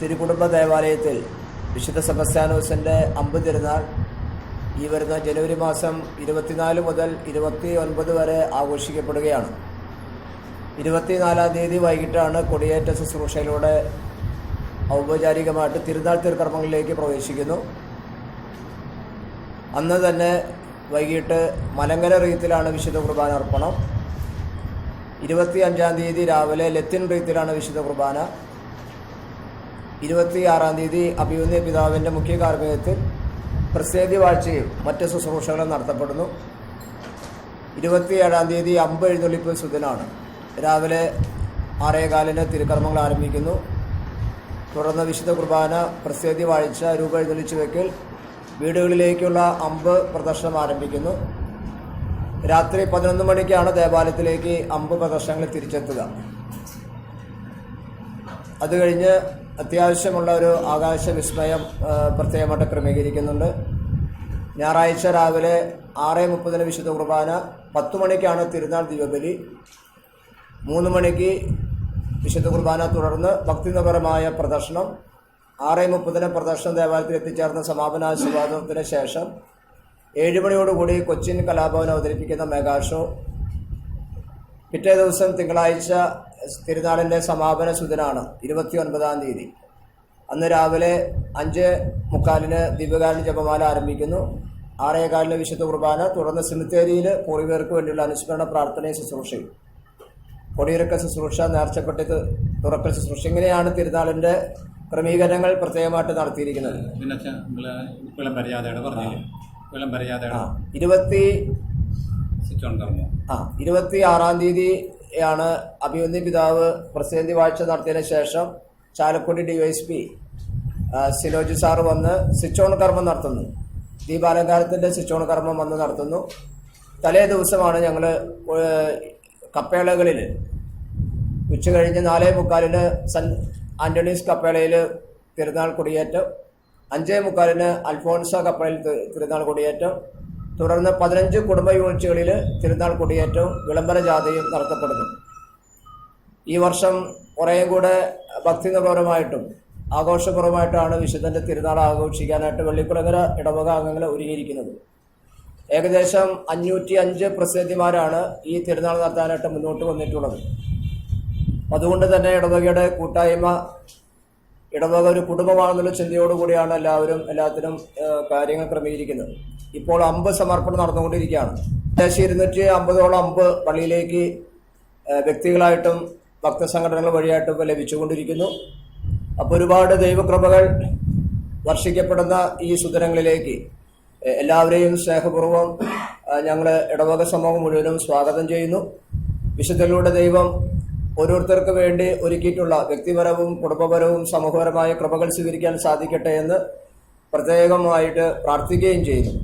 തിരുകുടുംബ ദേവാലയത്തിൽ വിശുദ്ധ സെബസ്ത്യാനോസിന്റെ അമ്പ് തിരുനാൾ ഈ വരുന്ന ജനുവരി മാസം ഇരുപത്തിനാല് മുതൽ ഇരുപത്തി ഒൻപത് വരെ ആഘോഷിക്കപ്പെടുകയാണ്. ഇരുപത്തിനാലാം തീയതി വൈകിട്ടാണ് കൊടിയേറ്റ ശുശ്രൂഷയിലൂടെ ഔപചാരികമായിട്ട് തിരുനാൾ തിരുക്കർമ്മങ്ങളിലേക്ക് പ്രവേശിക്കുന്നു. അന്ന് തന്നെ വൈകിട്ട് മലങ്കര റീത്തിലാണ് വിശുദ്ധ കുർബാന അർപ്പണം. ഇരുപത്തി അഞ്ചാം തീയതി രാവിലെ ലത്തിൻ റീത്തിലാണ് വിശുദ്ധ കുർബാന. ഇരുപത്തി ആറാം തീയതി അഭിമന്യ പിതാവിന്റെ മുഖ്യ കാർമ്മികത്തിൽ പ്രസിദ്ധി വാഴ്ചയും മറ്റ് ശുശ്രൂഷകളും നടത്തപ്പെടുന്നു. ഇരുപത്തിയേഴാം തീയതി അമ്പ് എഴുന്നള്ളിപ്പ് സുദിനാണ്. രാവിലെ ആറേകാലിന് തിരുക്കർമ്മങ്ങൾ ആരംഭിക്കുന്നു. തുടർന്ന് വിശുദ്ധ കുർബാന പ്രസിദ്ധി വാഴ്ച രൂപ എഴുന്നള്ളിച്ചു വയ്ക്കൽ വീടുകളിലേക്കുള്ള അമ്പ് പ്രദർശനം ആരംഭിക്കുന്നു. രാത്രി പതിനൊന്ന് മണിക്കാണ് ദേവാലയത്തിലേക്ക് അമ്പ് പ്രദർശനങ്ങൾ തിരിച്ചെത്തുക. അത് കഴിഞ്ഞ് അത്യാവശ്യമുള്ള ഒരു ആകാശ വിസ്മയം പ്രത്യേകമായിട്ട് ക്രമീകരിക്കുന്നുണ്ട്. ഞായറാഴ്ച രാവിലെ ആറ് മുപ്പതിന് വിശുദ്ധ കുർബാന പത്ത് മണിക്കാണ് തിരുനാൾ ദിവബലി മൂന്ന് മണിക്ക് വിശുദ്ധ കുർബാന തുടർന്ന് ഭക്തിനിർഭരമായ പ്രദർശനം. ആറ് മുപ്പതിന് പ്രദർശനം ദേവാലയത്തിൽ എത്തിച്ചേർന്ന സമാപന ആശീർവാദത്തിന് ശേഷം ഏഴുമണിയോടുകൂടി കൊച്ചിൻ കലാഭവൻ അവതരിപ്പിക്കുന്ന മെഗാ ഷോ പിറ്റേ ദിവസം തിങ്കളാഴ്ച തിരുനാളിന്റെ സമാപന സുദിനാണ് ഇരുപത്തി ഒൻപതാം തീയതി. അന്ന് രാവിലെ അഞ്ച് മുക്കാലിന് ദിവ്യകാലിന് ജപമാല ആരംഭിക്കുന്നു. ആറേകാലിന് വിശുദ്ധ കുർബാന തുടർന്ന് സിമിത്തേരിയിൽ പൂർവികർക്ക് വേണ്ടിയുള്ള അനുസ്മരണ പ്രാർത്ഥനയും ശുശ്രൂഷയും. കൊടിയിറക്ക ശുശ്രൂഷ നേർച്ചപ്പെട്ട് തുറക്കൽ ശുശ്രൂഷ ഇങ്ങനെയാണ് തിരുനാളിന്റെ ക്രമീകരണങ്ങൾ പ്രത്യേകമായിട്ട് നടത്തിയിരിക്കുന്നത്. ഇരുപത്തി ആ. ഇരുപത്തി ആറാം തീയതി ആണ് അഭിമന്യ പിതാവ് പ്രസിഡന്റ് വാഴ്ച നടത്തിയതിനു ശേഷം ചാലക്കുടി ഡിവൈഎസ്പി സിനോജി സാറ് വന്ന് സ്വിച്ച് ഓൺ കർമ്മം നടത്തുന്നു. ദീപാലങ്കാരത്തിന്റെ ഓൺ കർമ്മം വന്ന് നടത്തുന്നു. തലേ ദിവസമാണ് ഞങ്ങൾ കപ്പേളകളിൽ ഉച്ച കഴിഞ്ഞ് നാലേ മുക്കാലിന് സൻ ആന്റണീസ് കപ്പേളയിൽ തിരുനാൾ കൊടിയേറ്റം അഞ്ചേ മുക്കാലിന് അൽഫോൺസ കപ്പേളയിൽ തിരുനാൾ കൊടിയേറ്റം തുടർന്ന് പതിനഞ്ച് കുടുംബ യൂണിറ്റുകളിൽ തിരുനാൾ കൊടിയേറ്റവും വിളംബര ജാഥയും നടത്തപ്പെടുന്നു. ഈ വർഷം കുറേയും കൂടെ ഭക്തിനിർഭരമായിട്ടും ആഘോഷപൂർവമായിട്ടാണ് വിശുദ്ധന്റെ തിരുനാൾ ആഘോഷിക്കാനായിട്ട് വെള്ളിക്കുളങ്ങര ഇടവക അംഗങ്ങൾ ഒരുങ്ങിയിരിക്കുന്നത് ഏകദേശം അഞ്ഞൂറ്റി അഞ്ച് പ്രസിദ്ധിമാരാണ് ഈ തിരുനാൾ നടത്താനായിട്ട് മുന്നോട്ട് വന്നിട്ടുള്ളത്. അതുകൊണ്ട് തന്നെ ഇടവകയുടെ കൂട്ടായ്മ ഇടവക ഒരു കുടുംബമാണെന്നുള്ള ചിന്തയോടുകൂടിയാണ് എല്ലാവരും എല്ലാത്തിനും കാര്യങ്ങൾ ക്രമീകരിക്കുന്നത്. ഇപ്പോൾ അമ്പ് സമർപ്പണം നടന്നുകൊണ്ടിരിക്കുകയാണ്. ഏകദേശം ഇരുന്നൂറ്റി അമ്പതോളം അമ്പ് പള്ളിയിലേക്ക് വ്യക്തികളായിട്ടും ഭക്തസംഘടനകൾ വഴിയായിട്ടും ലഭിച്ചുകൊണ്ടിരിക്കുന്നു. അപ്പോൾ ഒരുപാട് ദൈവകൃപകൾ വർഷിക്കപ്പെടുന്ന ഈ സുദിനങ്ങളിലേക്ക് എല്ലാവരെയും സ്നേഹപൂർവം ഞങ്ങൾ ഇടവക സമൂഹം മുഴുവനും സ്വാഗതം ചെയ്യുന്നു. വിശുദ്ധയിലൂടെ ദൈവം ഓരോരുത്തർക്ക് വേണ്ടി ഒരുക്കിയിട്ടുള്ള വ്യക്തിപരവും കുടുംബപരവും സമൂഹപരമായ കൃപകൾ സ്വീകരിക്കാൻ സാധിക്കട്ടെ എന്ന് പ്രത്യേകമായിട്ട് പ്രാർത്ഥിക്കുകയും ചെയ്യുന്നു.